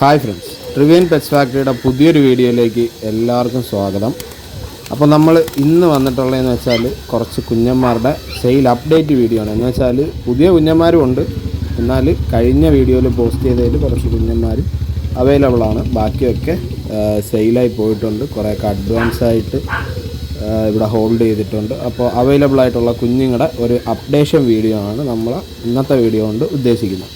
Hi friends ട്രിവിയൻ pets ഫാക്ടറിയുടെ പുതിയൊരു വീഡിയോയിലേക്ക് എല്ലാവർക്കും സ്വാഗതം. അപ്പോൾ നമ്മൾ ഇന്ന് വന്നിട്ടുള്ളതെന്ന് വെച്ചാൽ കുറച്ച് കുഞ്ഞന്മാരുടെ സെയിൽ അപ്ഡേറ്റ് വീഡിയോ ആണ് എന്ന് വെച്ചാൽ പുതിയ കുഞ്ഞന്മാരും ഉണ്ട്. എന്നാൽ കഴിഞ്ഞ വീഡിയോയിൽ പോസ്റ്റ് ചെയ്തതിൽ കുറച്ച് കുഞ്ഞന്മാർ അവൈലബിളാണ് ബാക്കിയൊക്കെ സെയിലായി പോയിട്ടുണ്ട്. കുറേയൊക്കെ അഡ്വാൻസ് ആയിട്ട് ഇവിടെ ഹോൾഡ് ചെയ്തിട്ടുണ്ട്. അപ്പോൾ അവൈലബിൾ ആയിട്ടുള്ള കുഞ്ഞുങ്ങളുടെ ഒരു അപ്ഡേഷൻ വീഡിയോ ആണ് നമ്മൾ ഇന്നത്തെ വീഡിയോ കൊണ്ട് ഉദ്ദേശിക്കുന്നത്.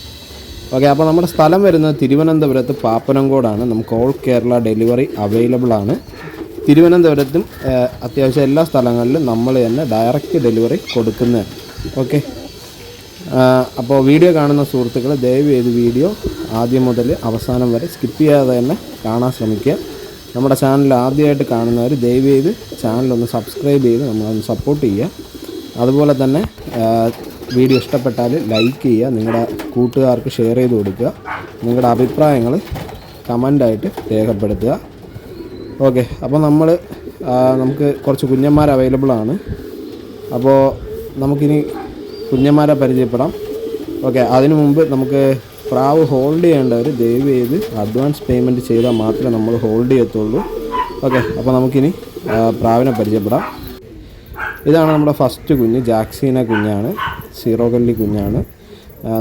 ഓക്കെ അപ്പോൾ നമ്മുടെ സ്ഥലം വരുന്നത് തിരുവനന്തപുരത്ത് പാപ്പനംകോടാണ്. നമുക്ക് ഓൾ കേരള ഡെലിവറി അവൈലബിൾ ആണ്. തിരുവനന്തപുരത്തും അത്യാവശ്യം എല്ലാ സ്ഥലങ്ങളിലും നമ്മൾ തന്നെ ഡയറക്റ്റ് ഡെലിവറി കൊടുക്കുന്ന ഓക്കെ? അപ്പോൾ വീഡിയോ കാണുന്ന സുഹൃത്തുക്കൾ ദയവ് ചെയ്ത് വീഡിയോ ആദ്യം മുതൽ അവസാനം വരെ സ്കിപ്പ് ചെയ്യാതെ തന്നെ കാണാൻ ശ്രമിക്കുക. നമ്മുടെ ചാനൽ ആദ്യമായിട്ട് കാണുന്നവർ ദയവ് ചെയ്ത് ചാനലൊന്ന് സബ്സ്ക്രൈബ് ചെയ്ത് നമ്മളൊന്ന് സപ്പോർട്ട് ചെയ്യുക. അതുപോലെ തന്നെ വീഡിയോ ഇഷ്ടപ്പെട്ടാൽ ലൈക്ക് ചെയ്യുക നിങ്ങളുടെ കൂട്ടുകാർക്ക് ഷെയർ ചെയ്ത് കൊടുക്കുക നിങ്ങളുടെ അഭിപ്രായങ്ങൾ കമന്റായിട്ട് രേഖപ്പെടുത്തുക. ഓക്കെ അപ്പോൾ നമ്മൾ നമുക്ക് കുറച്ച് കുഞ്ഞന്മാർ അവൈലബിൾ ആണ്. അപ്പോൾ നമുക്കിനി കുഞ്ഞന്മാരെ പരിചയപ്പെടാം. ഓക്കെ അതിനു മുമ്പ് നമുക്ക് പ്രാവ് ഹോൾഡ് ചെയ്യേണ്ടവർ ദയവ് ചെയ്ത് അഡ്വാൻസ് പേയ്മെന്റ് ചെയ്താൽ മാത്രമേ നമ്മൾ ഹോൾഡ് ചെയ്യത്തുള്ളൂ. ഓക്കെ അപ്പോൾ നമുക്കിനി പ്രാവിനെ പരിചയപ്പെടാം. ഇതാണ് നമ്മുടെ ഫസ്റ്റ് കുഞ്ഞ് ജാക്സീന കുഞ്ഞാണ്. സീറോ കല്ലി കുഞ്ഞാണ്.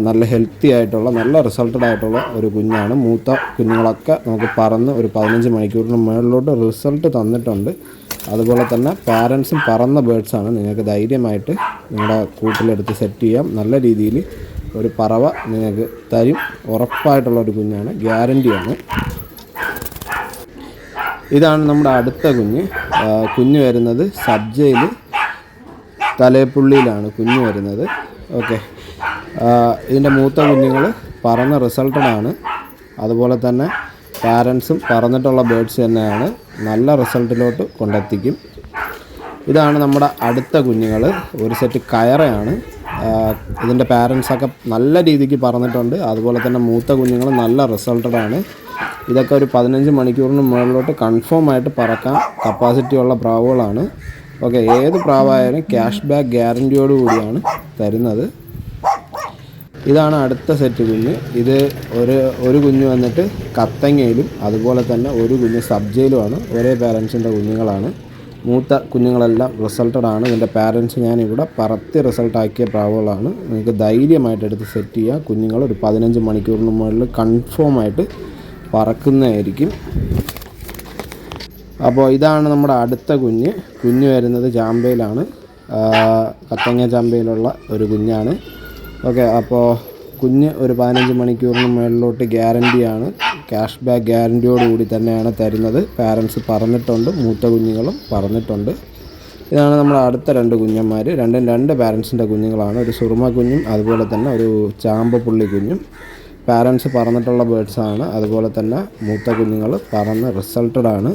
നല്ല ഹെൽത്തി ആയിട്ടുള്ള നല്ല റിസൾട്ടഡ് ആയിട്ടുള്ള ഒരു കുഞ്ഞാണ്. മൂത്ത കുഞ്ഞുങ്ങളൊക്കെ നമുക്ക് പറന്ന് ഒരു പതിനഞ്ച് മണിക്കൂറിന് മുകളിലോട്ട് റിസൾട്ട് തന്നിട്ടുണ്ട്. അതുപോലെ തന്നെ പാരൻസും പറന്ന ബേഡ്സാണ് നിങ്ങൾക്ക് ധൈര്യമായിട്ട് നിങ്ങളുടെ കൂട്ടിലെടുത്ത് സെറ്റ് ചെയ്യാം. നല്ല രീതിയിൽ ഒരു പറവ നിങ്ങൾക്ക് തരും. ഉറപ്പായിട്ടുള്ള ഒരു കുഞ്ഞാണ്. ഗ്യാരന്റിയാണ് ഇതാണ് നമ്മുടെ അടുത്ത കുഞ്ഞ്. കുഞ്ഞ് വരുന്നത് സബ്ജയിൽ തലേപ്പുള്ളിയിലാണ് കുഞ്ഞു വരുന്നത്. ഓക്കെ. ഇതിന്റെ മൂത്ത കുഞ്ഞുങ്ങൾ പറന്ന റിസൾട്ടഡ് ആണ് അതുപോലെ തന്നെ പാരൻസും പറന്നിട്ടുള്ള ബേഡ്സ് തന്നെയാണ്. നല്ല റിസൾട്ടിലോട്ട് കൊണ്ടെത്തിക്കും. ഇതാണ് നമ്മുടെ അടുത്ത കുഞ്ഞുങ്ങൾ ഒരു സെറ്റ് കയറയാണ്. ഇതിന്റെ പാരൻസൊക്കെ നല്ല രീതിക്ക് പറഞ്ഞിട്ടുണ്ട് അതുപോലെ തന്നെ മൂത്ത കുഞ്ഞുങ്ങൾ നല്ല റിസൾട്ടഡ് ആണ് ഇതൊക്കെ ഒരു പതിനഞ്ച് മണിക്കൂറിന് മുകളിലോട്ട് കൺഫേം ആയിട്ട് പറക്കാൻ കപ്പാസിറ്റി ഉള്ള പ്രാവുകളാണ്. ഓക്കെ ഏത് പ്രാവായാലും ക്യാഷ് ബാക്ക് ഗ്യാരന്റിയോട് കൂടിയാണ് തരുന്നത്. ഇതാണ് അടുത്ത സെറ്റ് കുഞ്ഞ്. ഇത് ഒരു ഒരു കുഞ്ഞ് വന്നിട്ട് കത്തങ്ങയിലും അതുപോലെ തന്നെ ഒരു കുഞ്ഞ് സബ്ജയിലുമാണ്. ഒരേ പാരൻസിന്റെ കുഞ്ഞുങ്ങളാണ്. മൂത്ത കുഞ്ഞുങ്ങളെല്ലാം റിസൾട്ടഡ് ആണ്. ഇതിന്റെ പാരൻസ് ഞാനിവിടെ പറത്തി റിസൾട്ടാക്കിയ പ്രാവുകളാണ്. നിങ്ങൾക്ക് ധൈര്യമായിട്ട് എടുത്ത് സെറ്റ് ചെയ്യുക കുഞ്ഞുങ്ങൾ ഒരു പതിനഞ്ച് മണിക്കൂറിന് മുകളിൽ കൺഫേം ആയിട്ട് പറക്കുന്നതായിരിക്കും. അപ്പോൾ ഇതാണ് നമ്മുടെ അടുത്ത കുഞ്ഞ്. കുഞ്ഞ് വരുന്നത് ചാമ്പയിലാണ് കത്തങ്ങ ചാമ്പയിലുള്ള ഒരു കുഞ്ഞാണ്. ഓക്കെ അപ്പോൾ കുഞ്ഞ് ഒരു പതിനഞ്ച് മണിക്കൂറിന് മുകളിലോട്ട് ഗ്യാരണ്ടിയാണ്. ക്യാഷ് ബാക്ക് ഗ്യാരണ്ടിയോടുകൂടി തന്നെയാണ് തരുന്നത്. പാരൻസ് പറഞ്ഞിട്ടുണ്ട് മൂത്ത കുഞ്ഞുങ്ങളും പറഞ്ഞിട്ടുണ്ട്. ഇതാണ് നമ്മുടെ അടുത്ത രണ്ട് കുഞ്ഞന്മാർ രണ്ടും രണ്ട് പാരൻസിന്റെ കുഞ്ഞുങ്ങളാണ്. ഒരു സുറുമ കുഞ്ഞും അതുപോലെ തന്നെ ഒരു ചാമ്പപ്പുള്ളി കുഞ്ഞും. പാരൻസ് പറന്നിട്ടുള്ള ബേഡ്സാണ് അതുപോലെ തന്നെ മൂത്ത കുഞ്ഞുങ്ങൾ പറന്ന് റിസൾട്ടഡ് ആണ്.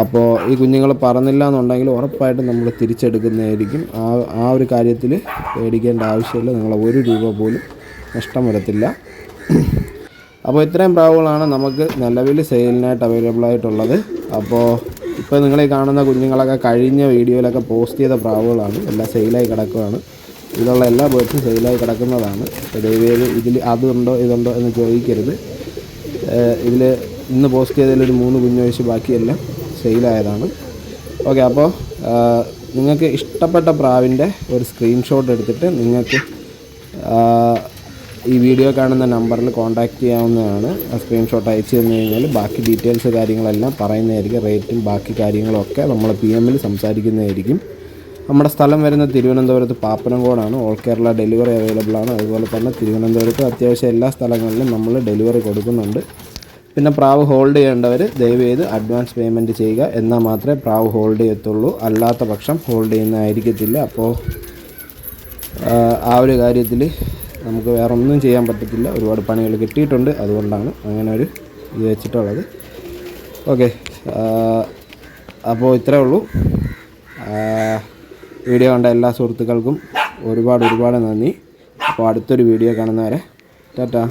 അപ്പോൾ ഈ കുഞ്ഞുങ്ങൾ പറന്നില്ല എന്നുണ്ടെങ്കിൽ ഉറപ്പായിട്ടും നമ്മൾ തിരിച്ചെടുക്കുന്നതായിരിക്കും. ആ ആ ഒരു കാര്യത്തിൽ പേടിക്കേണ്ട ആവശ്യമില്ല. നിങ്ങൾ ഒരു രൂപ പോലും നഷ്ടം വരത്തില്ല. അപ്പോൾ ഇത്രയും പ്രാവുകളാണ് നമുക്ക് നിലവിൽ സെയിലിനായിട്ട് അവൈലബിൾ ആയിട്ടുള്ളത്. അപ്പോൾ ഇപ്പോൾ നിങ്ങൾ ഈ കാണുന്ന കുഞ്ഞുങ്ങളൊക്കെ കഴിഞ്ഞ വീഡിയോയിലൊക്കെ പോസ്റ്റ് ചെയ്ത പ്രാവുകളാണ്. എല്ലാം സെയിലായി കിടക്കുകയാണ് ഇതിലുള്ള എല്ലാ ബേർഡ്സും സെയിലായി കിടക്കുന്നതാണ്. ദയവേത് ഇതിൽ അതുണ്ടോ ഇതുണ്ടോ എന്ന് ചോദിക്കരുത്. ഇതിൽ ഇന്ന് പോസ്റ്റ് ചെയ്തതിൽ ഒരു മൂന്ന് കുഞ്ഞൊഴിച്ച് ബാക്കിയെല്ലാം. സെയിലായതാണ്. ഓക്കെ അപ്പോൾ നിങ്ങൾക്ക് ഇഷ്ടപ്പെട്ട പ്രാവിന്റെ ഒരു സ്ക്രീൻഷോട്ട് എടുത്തിട്ട് നിങ്ങൾക്ക് ഈ വീഡിയോ കാണുന്ന നമ്പറിൽ കോൺടാക്റ്റ് ചെയ്യാവുന്നതാണ്. ആ സ്ക്രീൻഷോട്ട് അയച്ചു തന്നു കഴിഞ്ഞാൽ ബാക്കി ഡീറ്റെയിൽസ് കാര്യങ്ങളെല്ലാം പറയുന്നതായിരിക്കും റേറ്റും ബാക്കി കാര്യങ്ങളൊക്കെ നമ്മൾ പി എമ്മിൽ സംസാരിക്കുന്നതായിരിക്കും. നമ്മുടെ സ്ഥലം വരുന്ന തിരുവനന്തപുരത്ത് പാപ്പനംകോടാണ്. ഓൾ കേരള ഡെലിവറി അവൈലബിൾ ആണ് അതുപോലെ തന്നെ തിരുവനന്തപുരത്ത് അത്യാവശ്യം എല്ലാ സ്ഥലങ്ങളിലും നമ്മൾ ഡെലിവറി കൊടുക്കുന്നുണ്ട്. പിന്നെ പ്രാവ് ഹോൾഡ് ചെയ്യേണ്ടവർ ദയവ് ചെയ്ത് അഡ്വാൻസ് പേയ്മെന്റ് ചെയ്യുക. എന്നാൽ മാത്രമേ പ്രാവ് ഹോൾഡ് ചെയ്യത്തുള്ളൂ. അല്ലാത്ത പക്ഷം ഹോൾഡ് ചെയ്യുന്നതായിരിക്കത്തില്ല. അപ്പോൾ ആ ഒരു കാര്യത്തിൽ നമുക്ക് വേറെ ഒന്നും ചെയ്യാൻ പറ്റത്തില്ല. ഒരുപാട് പണികൾ കിട്ടിയിട്ടുണ്ട്. അതുകൊണ്ടാണ് അങ്ങനെ ഒരു ഇത് വെച്ചിട്ടുള്ളത്. ഓക്കെ. അപ്പോൾ ഇത്രേ ഉള്ളൂ. വീഡിയോ കണ്ട എല്ലാ സുഹൃത്തുക്കൾക്കും ഒരുപാട് ഒരുപാട് നന്ദി. അപ്പോൾ അടുത്തൊരു വീഡിയോ കാണുന്നവരെ ടാറ്റാ.